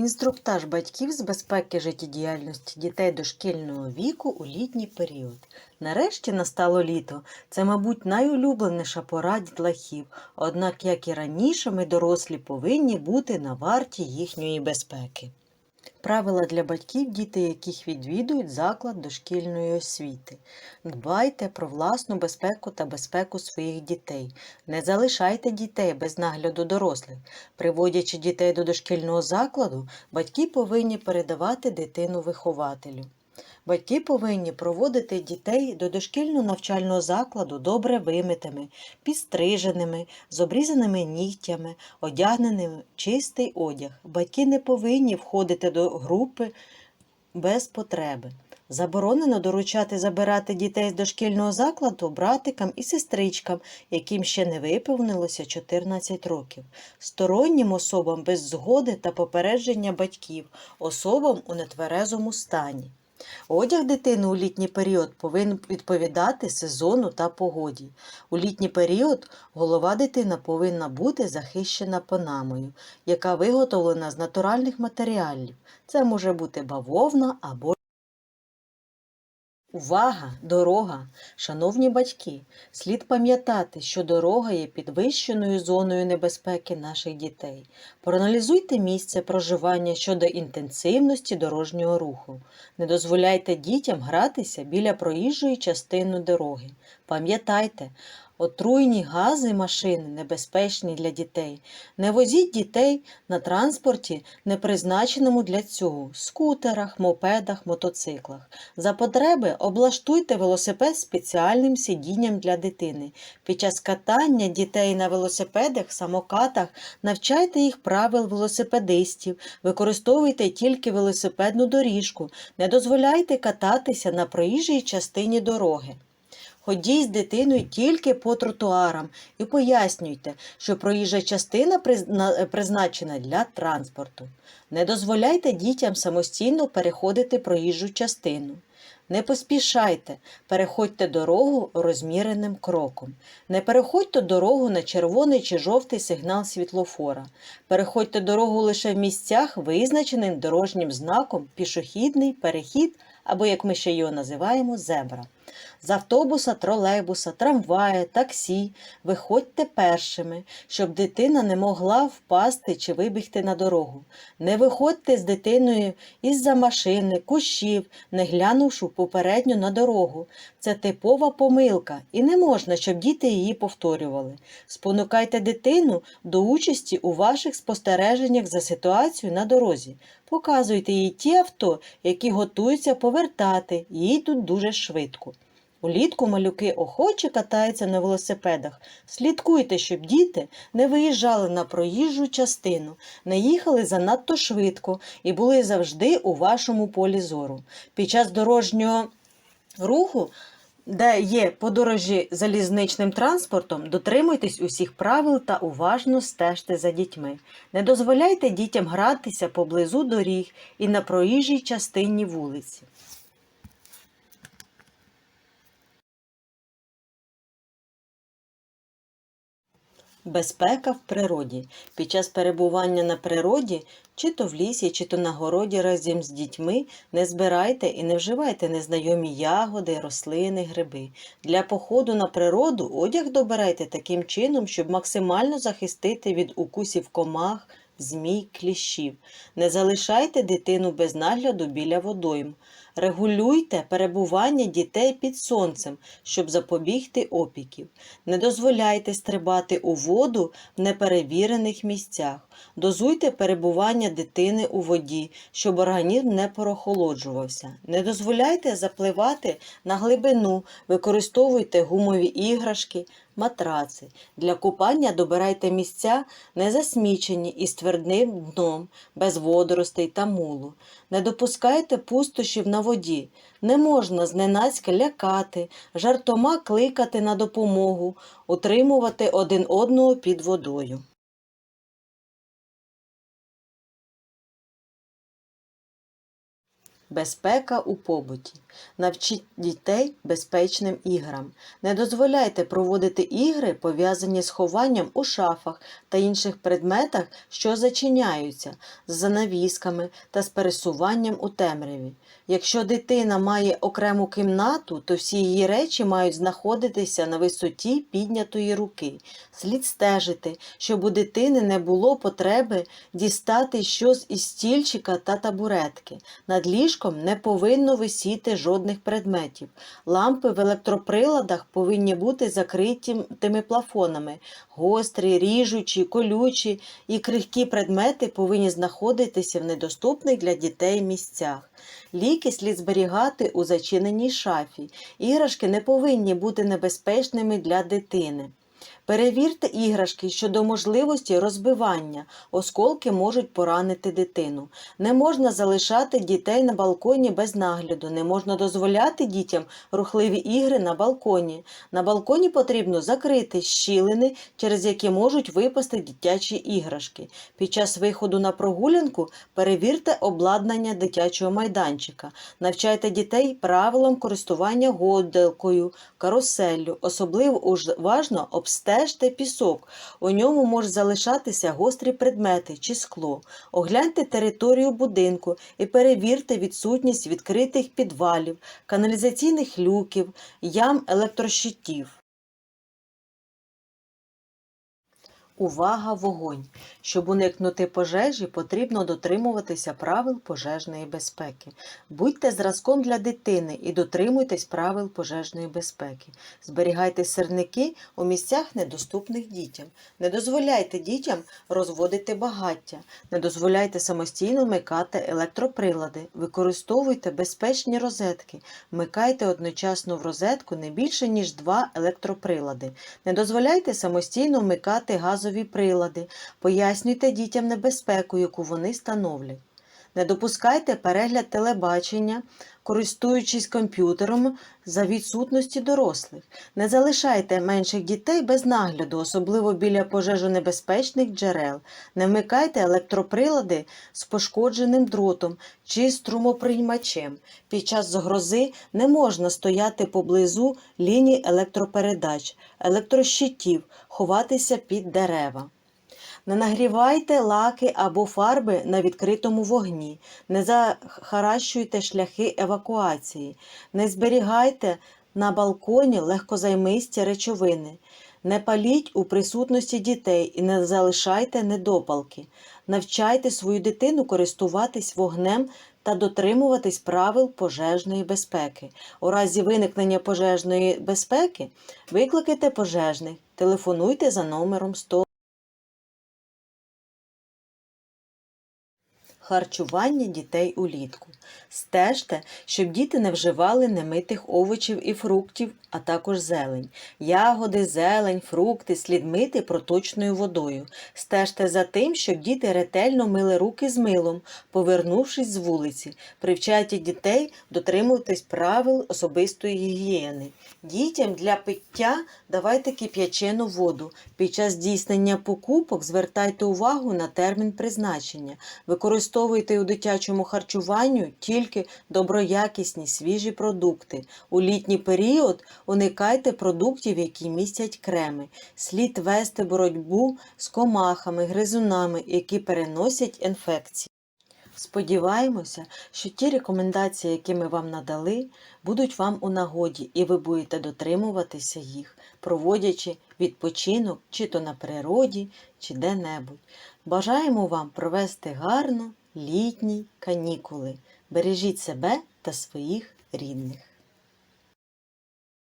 Інструктаж батьків з безпеки життєдіяльності дітей дошкільного віку у літній період. Нарешті настало літо. Це, мабуть, найулюбленіша пора дітлахів. Однак, як і раніше, ми дорослі повинні бути на варті їхньої безпеки. Правила для батьків, діти яких відвідують заклад дошкільної освіти. Дбайте про власну безпеку та безпеку своїх дітей. Не залишайте дітей без нагляду дорослих. Приводячи дітей до дошкільного закладу, батьки повинні передавати дитину вихователю. Батьки повинні проводити дітей до дошкільного навчального закладу добре вимитими, підстриженими, з обрізаними нігтями, одягненими в чистий одяг. Батьки не повинні входити до групи без потреби. Заборонено доручати забирати дітей з дошкільного закладу братикам і сестричкам, яким ще не виповнилося 14 років, стороннім особам без згоди та попередження батьків, особам у нетверезому стані. Одяг дитини у літній період повинен відповідати сезону та погоді. У літній період голова дитини повинна бути захищена панамою, яка виготовлена з натуральних матеріалів. Це може бути бавовна або Увага! Дорога! Шановні батьки! Слід пам'ятати, що дорога є підвищеною зоною небезпеки наших дітей. Проаналізуйте місце проживання щодо інтенсивності дорожнього руху. Не дозволяйте дітям гратися біля проїжджої частини дороги. Пам'ятайте, отруйні гази машини небезпечні для дітей. Не возіть дітей на транспорті, не призначеному для цього скутерах, мопедах, мотоциклах. За потреби облаштуйте велосипед спеціальним сидінням для дитини. Під час катання дітей на велосипедах, самокатах навчайте їх правил велосипедистів, використовуйте тільки велосипедну доріжку, не дозволяйте кататися на проїжджій частині дороги. Ходіть з дитиною тільки по тротуарам і пояснюйте, що проїжджа частина призначена для транспорту. Не дозволяйте дітям самостійно переходити проїжджу частину. Не поспішайте, переходьте дорогу розміреним кроком. Не переходьте дорогу на червоний чи жовтий сигнал світлофора. Переходьте дорогу лише в місцях, визначеним дорожнім знаком пішохідний перехід або, як ми ще його називаємо, зебра. З автобуса, тролейбуса, трамвая, таксі виходьте першими, щоб дитина не могла впасти чи вибігти на дорогу. Не виходьте з дитиною із-за машини, кущів, не глянувши попередньо на дорогу. Це типова помилка, і не можна, щоб діти її повторювали. Спонукайте дитину до участі у ваших спостереженнях за ситуацією на дорозі. Показуйте їй ті авто, які готуються повертати, і їдуть дуже швидко. Улітку малюки охоче катаються на велосипедах. Слідкуйте, щоб діти не виїжджали на проїжджу частину, не їхали занадто швидко і були завжди у вашому полі зору. Під час дорожнього руху, де є подорожі залізничним транспортом, дотримуйтесь усіх правил та уважно стежте за дітьми. Не дозволяйте дітям гратися поблизу доріг і на проїжджій частині вулиці. Безпека в природі. Під час перебування на природі, чи то в лісі, чи то на городі разом з дітьми, не збирайте і не вживайте незнайомі ягоди, рослини, гриби. Для походу на природу одяг добирайте таким чином, щоб максимально захистити від укусів комах, змій, кліщів. Не залишайте дитину без нагляду біля водойм. Регулюйте перебування дітей під сонцем, щоб запобігти опіків. Не дозволяйте стрибати у воду в неперевірених місцях. Дозуйте перебування дитини у воді, щоб організм не прохолоджувався. Не дозволяйте запливати на глибину, використовуйте гумові іграшки, матраци. Для купання добирайте місця, не засмічені і з твердим дном, без водоростей та мулу. Не допускайте пустощів на воді. Не можна зненацька лякати, жартома кликати на допомогу, утримувати один одного під водою. Безпека у побуті. Навчіть дітей безпечним іграм. Не дозволяйте проводити ігри, пов'язані з хованням у шафах та інших предметах, що зачиняються, з занавісками та з пересуванням у темряві. Якщо дитина має окрему кімнату, то всі її речі мають знаходитися на висоті піднятої руки. Слід стежити, щоб у дитини не було потреби дістати щось із стільчика та табуретки. Над ліжком не повинно висіти жодних предметів. Лампи в електроприладах повинні бути закритими плафонами. Гострі, ріжучі, колючі і крихкі предмети повинні знаходитися в недоступних для дітей місцях. Ліки слід зберігати у зачиненій шафі. Іграшки не повинні бути небезпечними для дитини. Перевірте іграшки щодо можливості розбивання. Осколки можуть поранити дитину. Не можна залишати дітей на балконі без нагляду. Не можна дозволяти дітям рухливі ігри на балконі. На балконі потрібно закрити щілини, через які можуть випасти дитячі іграшки. Під час виходу на прогулянку перевірте обладнання дитячого майданчика. Навчайте дітей правилам користування гойдалкою, каруселлю. Особливо уважно обстежте пісок. У ньому можуть залишатися гострі предмети чи скло. Огляньте територію будинку і перевірте відсутність відкритих підвалів, каналізаційних люків, ям електрощитів. Увага вогонь! Щоб уникнути пожежі, потрібно дотримуватися правил пожежної безпеки. Будьте зразком для дитини і дотримуйтесь правил пожежної безпеки. Зберігайте сирники у місцях, недоступних дітям. Не дозволяйте дітям розводити багаття. Не дозволяйте самостійно вмикати електроприлади. Використовуйте безпечні розетки. Вмикайте одночасно в розетку не більше, ніж два електроприлади. Не дозволяйте самостійно вмикати газові прилади. Пояснюйте дітям небезпеку, яку вони становлять. Не допускайте перегляд телебачення, користуючись комп'ютером за відсутності дорослих. Не залишайте менших дітей без нагляду, особливо біля пожежонебезпечних джерел. Не вмикайте електроприлади з пошкодженим дротом чи струмоприймачем. Під час загрози не можна стояти поблизу ліній електропередач, електрощитів, ховатися під дерева. Не нагрівайте лаки або фарби на відкритому вогні, не захаращуйте шляхи евакуації, не зберігайте на балконі легкозаймисті речовини, не паліть у присутності дітей і не залишайте недопалки. Навчайте свою дитину користуватись вогнем та дотримуватись правил пожежної безпеки. У разі виникнення пожежної безпеки викликайте пожежних, телефонуйте за номером 100. Харчування дітей улітку. Стежте, щоб діти не вживали немитих овочів і фруктів, а також зелень. Ягоди, зелень, фрукти слід мити проточною водою. Стежте за тим, щоб діти ретельно мили руки з милом, повернувшись з вулиці. Привчайте дітей дотримуватись правил особистої гігієни. Дітям для пиття давайте кип'ячену воду. Під час здійснення покупок звертайте увагу на термін призначення. Використовуйте у дитячому харчуванню тільки доброякісні свіжі продукти. У літній період уникайте продуктів, які містять креми. Слід вести боротьбу з комахами, гризунами, які переносять інфекції. Сподіваємося, що ті рекомендації, які ми вам надали, будуть вам у нагоді, і ви будете дотримуватися їх, проводячи відпочинок чи то на природі, чи де-небудь. Бажаємо вам провести гарно літні канікули. Бережіть себе та своїх рідних.